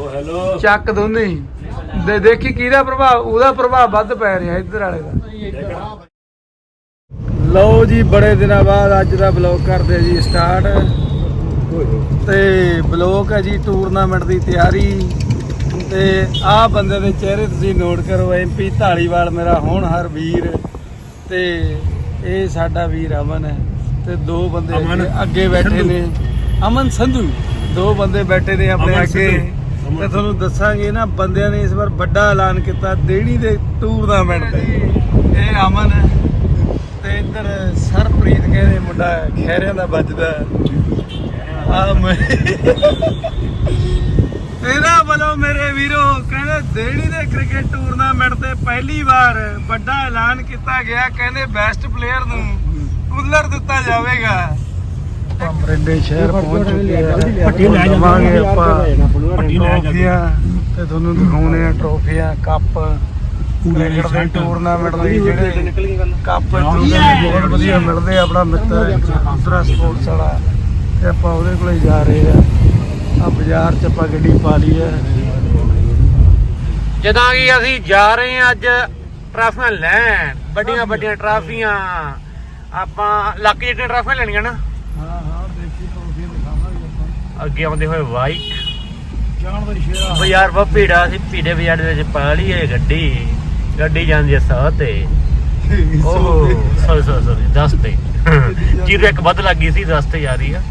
ਉਹ ਹੈਲੋ ਚੱਕ ਦੋਨੇ। ਹੀ ਦੇ ਦੇਖੀ ਕਿਹਦਾ ਪ੍ਰਭਾਵ ਉਹਦਾ ਪ੍ਰਭਾਵ ਵੱਧ ਪੈ ਰਿਹਾ ਇੱਧਰ ਵਾਲੇ ਦਾ। ਲਓ ਜੀ ਬੜੇ ਦਿਨਾਂ ਬਾਅਦ ਅੱਜ ਦਾ ਬਲੌਗ ਕਰਦੇ ਜੀ ਸਟਾਰਟ ਤੇ ਬਲੌਗ ਹੈ ਜੀ ਟੂਰਨਾਮੈਂਟ ਦੀ ਤਿਆਰੀ। ਤੇ ਆਹ ਬੰਦੇ ਦੇ ਚਿਹਰੇ ਤੁਸੀਂ ਨੋਟ ਕਰੋ ਐਮਪੀ ਢਾਲੀਵਾਲ ਮੇਰਾ ਹੋਣਹਾਰ ਵੀਰ। ਤੇ ਇਹ ਸਾਡਾ ਵੀਰ ਅਮਨ ਹੈ। ਤੇ ਦੋ ਬੰਦੇ ਅਮਨ। ਅੱਗੇ- ਬੈਠੇ। ਨੇ। ਅਮਨ ਸੰਧੂ। ਦੋ ਬੰਦੇ ਬੈਠੇ ਨੇ ਆਪਣੇ ਅਮਨ ਅੱਗੇ। ਸੰਧੂ। ਅਮਨ। ਤੇ ਤੁਹਾਨੂੰ ਦੱਸਾਂਗੇ ਨਾ, ਬੰਦਿਆਂ ਨੇ ਇਸ ਵਾਰ ਵੱਡਾ ਐਲਾਨ ਕੀਤਾ, ਦੇਣੀ ਦੇ ਟੂਰਨਾਮੈਂਟ ਤੇ ਇਹ ਅਮਨ ਹੈ ਤੇ ਇੱਧਰ ਸਰਪ੍ਰੀਤ ਕਹਿੰਦੇ ਮੁੰਡਾ ਖੈਰਿਆਂ ਦਾ ਵੱਜਦਾ ਆ ਮੈਂ ਇਹਦਾ ਵੱਲੋਂ ਮੇਰੇ ਵੀਰੋ ਕਹਿੰਦੇ, ਦੇਣੀ ਦੇ ਕ੍ਰਿਕਟ ਟੂਰਨਾਮੈਂਟ ਤੇ ਪਹਿਲੀ ਵਾਰ ਵੱਡਾ ਐਲਾਨ ਕੀਤਾ ਗਿਆ, ਕਹਿੰਦੇ ਬੈਸਟ ਪਲੇਅਰ ਨੂੰ ਕੂਲਰ ਦਿੱਤਾ ਜਾਵੇਗਾ ਅਮਰਿੰਦੇ ਸ਼ਹਿਰ ਪਹੁੰਚ ਚੁੱਕੇ ਆ। ਲੈ ਆਪਾਂ ਲੈ। ਟਰੋਫੀਆਂ ਤੇ ਤੁਹਾਨੂੰ ਦਿਖਾਉਣੇ ਆ ਟਰੋਫੀਆਂ ਕੱਪ ਕ੍ਰਿਕਟ ਦੇ ਟੂਰਨਾਮੈਂਟ ਲਈ ਜਿਹੜੇ ਕੱਪ ਬਹੁਤ ਵਧੀਆ ਮਿਲਦੇ ਆ ਆਪਣਾ ਮਿੱਤਰ ਦੂਸਰਾ ਸਪੋਰਟਸ ਵਾਲਾ। ਤੇ ਆਪਾਂ ਉਹਦੇ ਕੋਲੇ ਜਾ ਰਹੇ ਆ। ਆ ਬਾਜ਼ਾਰ ਚ ਆਪਾਂ ਗੱਡੀ ਪਾ ਲਈ ਹੈ ਜਦਾਂ ਕਿ ਅਸੀਂ ਜਾ ਰਹੇ ਹਾਂ ਅੱਜ ਟਰਾਫੀਆਂ ਲੈਣ। ਵੱਡੀਆਂ ਵੱਡੀਆਂ ਟਰਾਫੀਆਂ। ਆਪਾਂ ਲੱਕ ਜਿੱਤੀਆਂ ਟਰਾਫੀਆਂ ਲੈਣੀਆਂ ਨਾ ਹਾਂ ਹਾਂ ਦੇਖੀ ਟਰੋਫੀਆਂ ਦਿਖਾਵਾਂਗੇ ਆਪਾਂ ਅੱਗੇ ਆਉਂਦੇ ਹੋਏ ਬਾਈਕ ਜਾਨਵਰ ਸ਼ੇਰਾ ਬਾਜ਼ਾਰ ਬਹੁਤ ਭੀੜਾ ਸੀ ਭੀੜੇ ਬਾਜ਼ਾਰ ਦੇ ਵਿੱਚ ਪਾ ਲਈ ਇਹ ਗੱਡੀ। ਗੱਡੀ ਜਾਂਦੀ ਹੈ ਸੌ ਤੇ। ਓਹ ਸੌਰੀ ਸੌਰੀ ਸੌਰੀ 10 ਤੇ। ਜੀਰੋ ਇੱਕ ਵੱਧ ਲੱਗੀ ਸੀ 10 ਤੇ ਜਾ ਰਹੀ ਆ।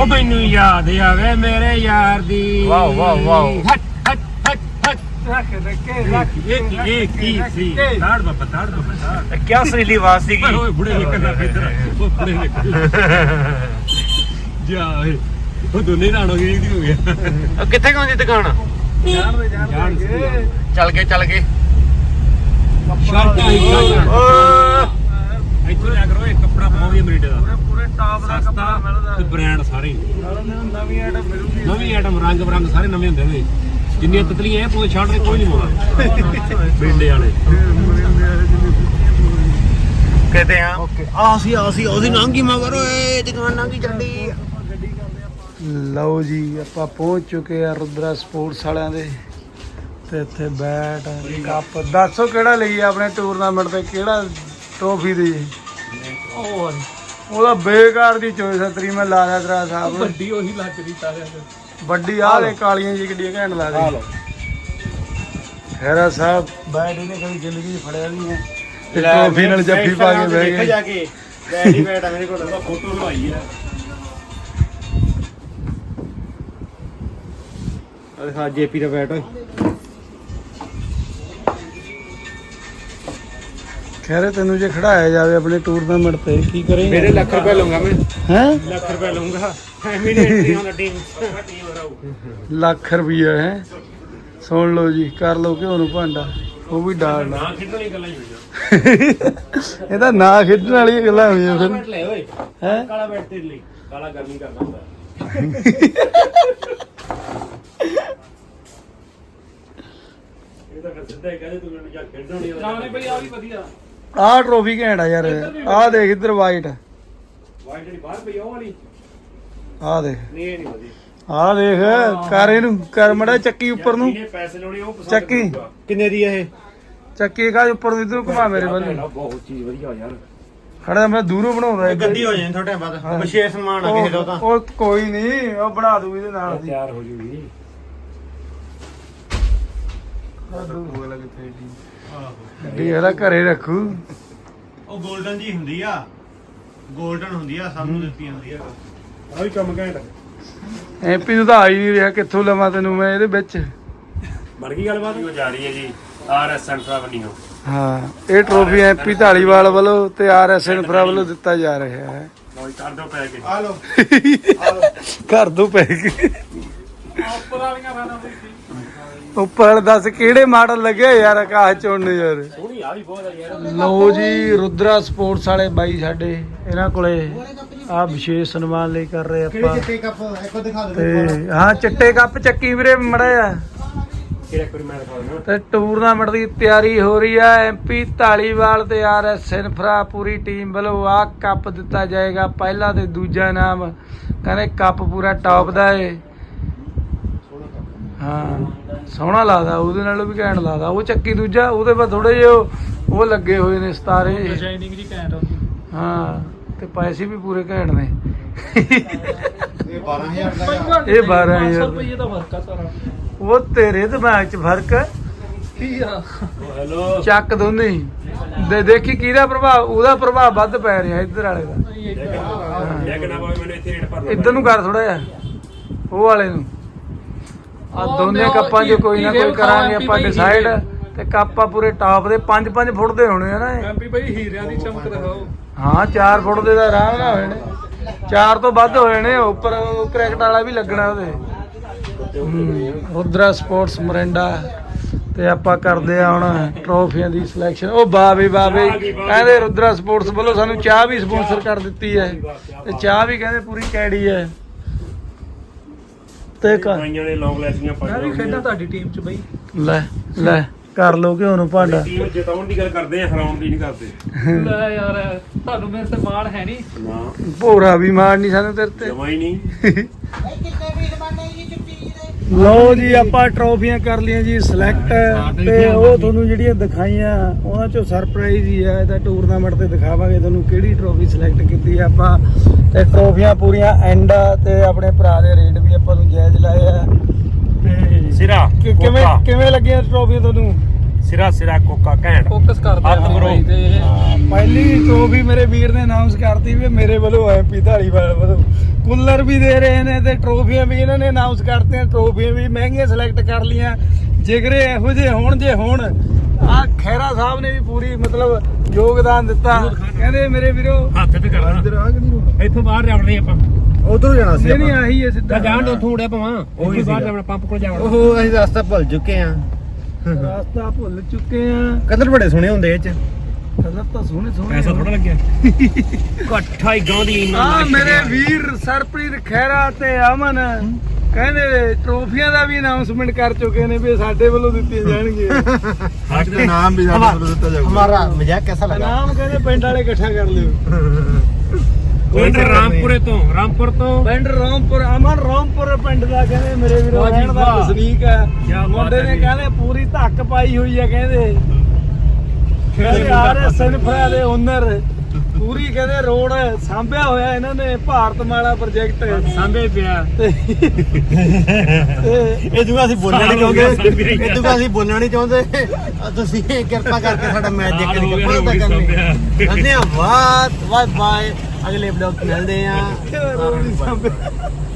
ਉਹ ਮੈਨੂੰ ਯਾਦ ਆਵੇ ਮੇਰੇ ਯਾਰ ਦੀ। Wow, wow, wow. ਹਟ ਹਟ ਹਟ ਹਟ ਰੱਖ ਰੱਖੇ ਜਾ ਉਹ ਦੋਨੇ ਰਾਣੋ ਗਈ ਦੀ ਹੋ ਗਿਆ ਕਿੱਥੇ ਗਾਉਂਦੀ ਦੁਕਾਨ ਜਾਣ ਚੱਲ ਗਏ ਚੱਲ ਗਏ ਸ਼ਰਟਾਂ ਹੀ ਸ਼ਰਟਾਂ ਓਹ, ਜਾ ਕਰੋ ਇਹ ਕੱਪੜਾ ਬਹੁਤ ਵਧੀਆ ਮਰੀਡੇ ਦਾ ਪੂਰੇ ਟਾਪ ਦਾ ਕੱਪੜਾ ਮਿਲਦਾ ਤੇ ਬ੍ਰਾਂਡ ਸਾਰੇ ਨਵੀਂ ਆਈਟਮ ਮਿਲੂਗੀ। ਨਵੀਂ ਆਈਟਮ ਰੰਗ ਬਰੰਗ ਸਾਰੇ ਨਵੇਂ ਹੁੰਦੇ ਨੇ। ਜਿੰਨੀਆਂ ਤਤਲੀਆਂ ਇਹ ਪੂਰੇ ਸ਼ਰਟ ਦੇ ਕੋਈ ਨਹੀਂ ਮੋੜਾ ਬਿੰਡੇ ਵਾਲੇ। ਕਿਤੇ ਆ? ਓਕੇ। ਆ ਸੀ ਆ ਸੀ ਉਹਦੀ ਨਾਂਗੀ ਮਗਰ ਓਏ ਦੁਕਾਨ ਨਾਂਗੀ ਚੱਲੀ ਲਓ ਜੀ ਆਪਾਂ ਪਹੁੰਚ ਚੁੱਕੇ ਆ ਰੁਦਰਾ ਸਪੋਰਟਸ ਵਾਲਿਆਂ ਦੇ। ਤੇ ਇੱਥੇ ਬੈਟ ਕੱਪ। ਦੱਸੋ ਕਿਹੜਾ ਲਈ ਆਪਣੇ ਟੂਰਨਾਮੈਂਟ ਤੇ? ਕਿਹੜਾ ਟਰੋਫੀ ਦੀ? ਉਹ ਉਹਦਾ ਬੇਕਾਰ ਦੀ ਚੋਇਸ ਹੈ ਤੇਰੀ ਮੈਂ ਲਾ ਲਿਆ ਤੇਰਾ ਸਾਹਿਬ ਵੱਡੀ ਉਹੀ ਲੱਗ ਰਹੀ ਤਾਰਿਆਂ ਵੱਡੀ ਆਹ ਦੇ ਕਾਲੀਆਂ ਜੀ ਗੱਡੀਆਂ ਘੈਂਟ ਲਾ ਦੇ ਖੈਰਾ ਸਾਹਿਬ। ਬੈਟ ਇਹਨੇ ਕਦੀ ਜ਼ਿੰਦਗੀ 'ਚ ਫੜਿਆ ਨਹੀਂ ਹੈ। ਤੇ ਟਰੋਫੀ ਨਾਲ ਜੱਫੀ ਪਾ ਕੇ ਬਹਿ ਗਏ। ਕੇ ਬੈਡੀ ਬੈਟ ਆ ਮੇਰੇ ਕੋਲ। ਫੋਟੋ ਲਵਾਈ ਹੈ ਦਿਖਾ ਜੇਪੀ ਦਾ ਬੈਟ। ਓਏ ਖੈਰੇ ਤੈਨੂੰ ਜੇ ਖੜਾਇਆ ਜਾਵੇ ਆਪਣੇ ਟੂਰਨਾਮੈਂਟ ਤੇ ਕੀ ਕਰੇਂਗਾ? ਮੇਰੇ ਲੱਖ ਰੁਪਏ ਲਊਂਗਾ ਮੈਂ। ਹੈ? ਲੱਖ ਰੁਪਏ ਲੱਖ ਰੁਪਈਆ ਹੈ। ਸੁਣ ਲਓ ਜੀ ਕਰ ਲਓ ਘਿਓ ਨੂੰ ਭਾਂਡਾ। ਉਹ ਵੀ ਡਾਲਣਾ ਨਾ ਖੇਡਣ ਵਾਲੀ ਗੱਲਾਂ ਹੀ ਹੋਈਆਂ। ਇਹਦਾ ਨਾਂ ਖੇਡਣ ਵਾਲੀਆਂ ਗੱਲਾਂ ਹੋਈਆਂ ਫਿਰ। ਲੈ ਓਏ। ਹੈ? ਕਾਲਾ ਬੈਟ ਤੇਰੇ ਲਈ। ਕਾਲਾ ਗਰਮੀ ਕਰਦਾ ਹੁੰਦਾ। ਇਹ ਤਾਂ ਫਿਰ ਸਿੱਧਾ ਹੀ ਕਹਦੇ ਤੂੰ ਮੈਨੂੰ ਜਾ ਖੇਡਣ ਨਹੀਂ ਆਉਂਦਾ ਬਈ ਆ ਵੀ ਵਧੀਆ। ਆਹ ਟਰੋਫੀ ਘੈਂਟ ਆ ਯਾਰ। ਆਹ ਦੇਖ ਇੱਧਰ ਵਾਈਟ ਵਾਈਟ ਜਿਹੜੀ ਬਾਹਰ ਪਈ ਆ ਉਹ ਵਾਲੀ। ਆਹ ਦੇਖ। ਨਹੀਂ ਇਹ ਨਹੀਂ ਵਧੀਆ। ਆਹ ਦੇਖ ਕਰ ਇਹਨੂੰ ਕਰ ਮੜਾ ਚੱਕੀ ਉੱਪਰ ਨੂੰ। ਜਿਹਨੇ ਪੈਸੇ ਲਾਉਣੇ ਉਹ ਪਸੰਦ ਚੱਕੀ। ਕਰੂਗਾ। ਕਿੰਨੇ ਦੀ ਇਹ? ਚੱਕੀ ਕਾ ਉੱਪਰ ਨੂੰ ਇੱਧਰ ਘੁਮਾ ਮੇਰੇ ਵੱਲ ਭੈਣਾ, ਬਹੁਤ ਚੀਜ਼ ਵਧੀਆ ਯਾਰ। ਖੜਾ ਮੈਂ ਦੂਰੋਂ ਬਣਾਉਂਦਾ ਇੱਧਰ। ਗੱਡੀ ਹੋ ਜਾਣੀ ਥੋੜੇ ਬਾਅਦ। ਵਿਸ਼ੇਸ਼ ਸਨਮਾਨ ਆ ਕਿਸੇ ਦਾ ਉਹ ਤਾਂ। ਕੋਈ ਨਹੀਂ ਉਹ ਬਣਾ ਦੂ ਇਹਦੇ ਨਾਲ ਦੀ। ਤਿਆਰ ਹੋ ਜੂਗੀ। ਗੱਡੀ ਇਹਦਾ ਘਰੇ ਰੱਖੂ। ਉਹ 골ਡਨ ਜੀ ਹੁੰਦੀ ਆ। 골ਡਨ ਹੁੰਦੀ ਆ ਸਾਨੂੰ ਦਿੱਤੀ ਹੁੰਦੀ ਆ। ਆ ਵੀ ਕੰਮ ਘੈਂਟ ਐਮਪੀ ਨੂੰ ਤਾਂ ਆ ਹੀ ਨਹੀਂ ਰਿਹਾ ਕਿੱਥੋਂ ਲਵਾਂ ਤੈਨੂੰ ਮੈਂ ਇਹਦੇ ਵਿੱਚ? ਬਣ ਗਈ ਗੱਲਬਾਤ? ਉਹ ਜਾ ਰਹੀ ਹੈ ਜੀ ਆਰ ਐਸ ਸੈਂਟਰ ਐਵਨਿਊ ਹਾਂ ਇਹ ਟਰੋਫੀ ਐਮਪੀ ਢਾਲੀਵਾਲ ਵੱਲੋਂ ਤੇ ਆਰਐਸਐਨ ਇਨਫਰਾ ਵੱਲੋਂ ਦਿੱਤਾ ਜਾ ਰਿਹਾ ਹੈ। ਕਰ ਦੋ ਪੈ ਕੇ। ਆ ਲੋ ਪੈ ਉੱਪਰ ਵਾਲੀਆਂ ਰਾਣਾ ਉੱਪਰ ਦੱਸ ਕਿਹੜੇ ਮਾਡਲ ਲੱਗੇ ਯਾਰ ਆਕਾਸ਼ ਚੋਣ ਨੂੰ ਯਾਰ। ਸੋਹਣੀ ਆ ਵੀ ਬਹੁਤ ਆ ਯਾਰ। ਲਓ ਜੀ ਰੁਦਰਾ ਸਪੋਰਟਸ ਵਾਲੇ ਬਾਈ ਸਾਡੇ ਇਹਨਾਂ ਕੋਲੇ। ਆ ਵਿਸ਼ੇਸ਼ ਸਨਮਾਨ ਲਈ ਕਰ ਰਹੇ ਆਪਾਂ। ਕੱਪ? ਇੱਕੋ ਦਿਖਾ ਤੇ ਹਾਂ ਚਿੱਟੇ ਕੱਪ ਚੱਕੀ ਵੀਰੇ ਮੜਾ ਆ ਫਿਰ ਇੱਕ ਵਾਰੀ ਮੈਂ ਦਿਖਾ ਦਿੰਦਾ ਤੇ ਟੂਰਨਾਮੈਂਟ ਦੀ ਤਿਆਰੀ ਹੋ ਰਹੀ ਹੈ ਐਮਪੀ ਢਾਲੀਵਾਲ ਤੇ ਆਰਐਸ ਇਨਫਰਾ ਪੂਰੀ ਟੀਮ ਵੱਲੋਂ ਆ ਕੱਪ ਦਿੱਤਾ ਜਾਏਗਾ ਪਹਿਲਾ ਤੇ ਦੂਜਾ ਇਨਾਮ ਕਹਿੰਦੇ ਕੱਪ ਪੂਰਾ ਟੌਪ ਦਾ ਏ। ਹਾਂ ਸੋਹਣਾ ਲੱਗਦਾ ਉਹਦੇ ਨਾਲੋਂ ਵੀ ਘੈਂਟ ਲੱਗਦਾ। ਉਹ ਚੱਕੀ ਦੂਜਾ ਉਹਦੇ ਪਰ ਥੋੜੇ ਜਿਹੇ ਉਹ ਲੱਗੇ ਹੋਏ ਨੇ ਸਤਾਰੇ। ਡਿਜ਼ਾਈਨਿੰਗ ਜੀ ਘੈਂਟ ਹੁੰਦੀ ਹਾਂ। ਤੇ ਪੈਸੇ ਵੀ ਪੂਰੇ ਘੈਂਟ ਨੇ। ਇਹ 12000 ਦਾ ਇਹ 12000 ਰੁਪਏ ਦਾ ਫ਼ਰਕ ਆ ਸਾਰਾ। ਉਹ ਤੇਰੇ ਦਿਮਾਗ 'ਚ ਫ਼ਰਕ ਹੈ ਕੀ ਆ? ਹੈਲੋ। ਚੱਕ ਦੋਨੇ ਹੀ। ਦੇ ਦੇਖੀ ਕਿਹਦਾ ਪ੍ਰਭਾਵ ਉਹਦਾ ਪ੍ਰਭਾਵ ਵੱਧ ਪੈ ਰਿਹਾ ਇੱਧਰ ਵਾਲੇ ਦਾ। ਨਹੀਂ ਇੱਕ ਮੈਂ ਕਿਹਾ ਬਾਬਾ ਮੈਨੂੰ ਇੱਥੇ ਰੇਟ ਭਰਨਾ ਇੱਧਰ ਨੂੰ ਕਰ ਥੋੜਾ ਜਿਹਾ। ਉਹ ਵਾਲੇ ਨੂੰ। ਆ ਉਹ ਦੋਨੇ ਮੈਂ ਉਹ ਕੱਪਾਂ 'ਚ ਕੋਈ ਨਾ ਕੋਈ ਕਰਾਂਗੇ ਆਪਾਂ MP ਡਿਸਾਈਡ ਤੇ ਕੱਪ ਪੂਰੇ ਟਾਪ ਦੇ 5-5 ਫੁੱਟ ਦੇ ਹੋਣੇ ਆ ਨਾ ਇਹ। ਐਮਪੀ ਭਾਈ ਹੀਰਿਆਂ ਦੀ ਚਮਕ ਦਿਖਾਓ। ਹਾਂ 4 ਫੁੱਟ ਦੇ ਤਾਂ ਆਰਾਮ ਨਾਲ ਹੋਏ ਨੇ। 4 ਤੋਂ ਵੱਧ ਹੋਏ ਨੇ ਉੱਪਰ ਕ੍ਰਿਕਟ ਵਾਲਾ ਵੀ ਲੱਗਣਾ ਉਹਦੇ। ਰੁਦਰਾ ਸਪੋਰਟਸ ਮਰਿੰਡਾ ਤੇ ਆਪਾਂ ਕਰਦੇ ਆ ਹੁਣ ਟਰੋਫੀਆਂ ਦੀ ਸਿਲੈਕਸ਼ਨ ਉਹ ਬਾਵੇ ਬਾਵੇ ਕਹਿੰਦੇ ਰੁਦਰਾ ਸਪੋਰਟਸ ਵੱਲੋਂ ਸਾਨੂੰ ਚਾਹ ਵੀ ਸਪਾਂਸਰ ਕਰ ਦਿੱਤੀ ਹੈ। ਤੇ ਚਾਹ ਵੀ ਕਹਿੰਦੇ ਪੂਰੀ ਕੈੜੀ ਹੈ। ਤੇ ਕ- ਪਾਈਆਂ ਨੇ ਲੌਂਗ ਲੈਸੀਆਂ ਪਾਈਆਂ ਖੇਡਾਂ ਤੁਹਾਡੀ ਟੀਮ ਚ ਬਈ। ਲੈ ਲੈ। ਕਰ ਲੋ ਘਿਓ ਨੂੰ ਭਾਂਡਾ ਟੀਮ ਜਿਤਾਉਣ ਦੀ ਗੱਲ ਕਰਦੇ ਆ ਹਰਾਉਣ ਦੀ ਨਹੀਂ ਕਰਦੇ। ਲੈ ਯਾਰ ਤੁਹਾਨੂੰ ਮੇਰੇ ਤੇ ਮਾਣ ਹੈ ਨਹੀਂ ਨਾ। ਭੋਰਾ ਵੀ ਮਾਰਨੀ ਸਾਨੂੰ ਤੇਰੇ ਤੇ। ਜਮਾ ਹੀ ਨਹੀਂ ਲਓ ਜੀ ਆਪਾਂ ਟਰੋਫੀਆਂ ਕਰ ਲਈਆਂ ਜੀ ਸਿਲੈਕਟ ਤੇ ਉਹ ਤੁਹਾਨੂੰ ਜਿਹੜੀਆਂ ਦਿਖਾਈਆਂ ਉਹਨਾਂ ਚੋਂ ਸਰਪ੍ਰਾਈਜ਼ ਹੀ ਹੈ ਇਹਦਾ ਟੂਰਨਾਮੈਂਟ ਤੇ ਦਿਖਾਵਾਂਗੇ ਤੁਹਾਨੂੰ ਕਿਹੜੀ ਟਰੋਫੀ ਸਿਲੈਕਟ ਕੀਤੀ ਹੈ ਆਪਾਂ। ਤੇ ਟਰੋਫੀਆਂ ਪੂਰੀਆਂ ਐਂਡ ਤੇ ਆਪਣੇ ਭਰਾ ਦੇ ਰੇਟ ਵੀ ਆਪਾਂ ਨੂੰ ਜਾਇਜ਼ ਲਾਏ ਆ। ਤੇ ਸਿਰਾ ਕਿ- ਕਿਵੇਂ। ਕਿਵੇਂ ਲੱਗੀਆਂ ਟਰੋਫੀਆਂ ਤੁਹਾਨੂੰ? ਸਿਰਾ ਸਿਰਾ ਕੋਕਾ ਘੈਂਟ। ਫੋਕਸ ਕਰਦੇ ਹੱਥ ਆ ਕਰੋ। ਭਾਈ ਤੇ ਇਹ। ਪਹਿਲੀ ਟਰੋਫੀ ਮੇਰੇ ਵੀਰ ਨੇ ਅਨਾਉਂਸ ਕਰਤੀ ਵੀ ਮੇਰੇ ਵੱਲੋਂ ਐਮਪੀ ਧਾਰੀਵਾਲ ਵੱਲੋਂ ਕੂਲਰ ਵੀ ਦੇ ਰਹੇ ਨੇ ਤੇ ਟਰੋਫੀਆਂ ਵੀ ਇਹਨਾਂ ਨੇ ਅਨਾਉਂਸ ਕਰਤੀਆਂ ਟਰੋਫੀਆਂ ਵੀ ਮਹਿੰਗੀਆਂ ਸਿਲੈਕਟ ਕਰ ਲੀਆਂ ਜਿਗਰੇ ਇਹੋ ਜਿਹੇ ਹੋਣ ਜੇ ਹੋਣ ਆ ਖੈਰਾ ਸਾਹਿਬ ਨੇ ਵੀ ਪੂਰੀ ਮਤਲਬ ਯੋਗਦਾਨ ਦਿੱਤਾ। ਕਹਿੰਦੇ ਮੇਰੇ ਵੀਰੋ ਹੱਥ ਤੇ ਕਰਨਾ ਇੱਧਰ ਆ ਕਿ ਨਹੀਂ ਇੱਥੋਂ ਬਾਹਰ ਜਾਵੜੇ ਆਪਾਂ। ਉਧਰ ਜਾਣਾ ਸੀ ਨਹੀਂ ਨਹੀਂ ਆਪਾਂ। ਆਹੀ ਹੈ ਸਿੱਧਾ। ਜਾਣ ਦੇ ਉੱਥੋਂ ਉੜਿਆ ਪਵਾਂ ਉਹੀ ਬਾਹਰ ਜਾਵੜਾ ਪੰਪ ਕੋਲ ਜਾਵੜਾ ਉਹ ਅਸੀਂ ਰਸਤਾ ਭੁੱਲ ਚੁੱਕੇ ਆ ਰਸਤਾ ਭੁੱਲ ਚੁੱਕੇ ਆ। ਕਲਰ ਬੜੇ ਸੋਹਣੇ ਹੁੰਦੇ ਇਹ ਚ। ਕਲਰ ਤਾਂ ਸੋਹਣੇ ਸੋਹਣੇ ਪੈਸਾ। ਥੋੜਾ ਲੱਗਿਆ। ਇਕੱਠਾ ਹੀ ਗਾਂਧੀ ਆ ਮੇਰੇ ਵੀਰ ਸਰਪ੍ਰੀਤ ਖਹਿਰਾ ਤੇ ਅਮਨ ਕਹਿੰਦੇ ਟਰੋਫੀਆਂ ਦਾ ਵੀ ਅਨਾਉਂਸਮੈਂਟ ਕਰ ਚੁੱਕੇ ਨੇ ਵੀ ਸਾਡੇ ਵੱਲੋਂ ਦਿੱਤੀਆਂ ਜਾਣਗੀਆਂ। ਸਾਡੇ ਨਾਮ ਵੀ ਸਾਡੇ ਵੱਲੋਂ ਦਿੱਤਾ ਜਾਊਗਾ। ਹਮਾਰਾ ਮਜ਼ਾਕ ਕਿਹਦਾ ਨਾਮ ਕਹਿੰਦੇ ਪਿੰਡ ਵਾਲੇ ਇਕੱਠਾ ਕਰ ਲਿਓ। ਪਿੰਡ ਰਾਮਪੁਰੇ ਤੋਂ ਰਾਮਪੁਰ ਤੋਂ ਪਿੰਡ ਰਾਮਪੁਰ ਅਮਨ ਪਿੰਡ ਦਾ ਕਹਿੰਦੇ ਮੇਰੇ ਵੀਰੋ ਵਾਹ ਜੀ ਰਹਿਣ ਦਾ ਵਾਹ। ਵਸਨੀਕ ਹੈ। ਕਿਆ ਬਾਤ ਮੁੰਡੇ ਹੈ ਨੇ ਜੀ। ਕਹਿੰਦੇ ਪੂਰੀ ਧੱਕ ਪਾਈ ਹੋਈ ਹੈ ਕਹਿੰਦੇ। ਕਹਿੰਦੇ ਆਰਐਸ ਇਨਫਰਾ ਦੇ ਓਨਰ ਪੂਰੀ ਕਹਿੰਦੇ ਰੋਡ ਸਾਂਭਿਆ ਹੋਇਆ ਇਹਨਾਂ ਨੇ ਭਾਰਤ ਮਾਲਾ ਪ੍ਰੋਜੈਕਟ ਸਾਂਭੇ ਪਿਆ। ਤੇ ਤੇ ਇਹ ਦੂਗਾ ਅਸੀਂ ਬੋਲਣਾ ਨਹੀਂ ਚਾਹੁੰਦੇ। ਇਹ ਦੂਗਾ ਅਸੀਂ ਬੋਲਣਾ ਨਹੀਂ ਚਾਹੁੰਦੇ। ਅਹ ਤੁਸੀਂ ਕਿਰਪਾ ਕਰਕੇ ਸਾਡਾ ਮੈਚ ਦੇਖ ਸਾਲ ਹੋ ਕੇ ਹੋ ਗਿਆ, ਕਰਨੀ ਧੰਨਵਾਦ ਬਾਏ ਬਾਏ ਅਗਲੇ ਬਲੌਗ ਮਿਲਦੇ ਆ ਰੋਡ ਨਹੀਂ ਸਾਂਭਿਆ।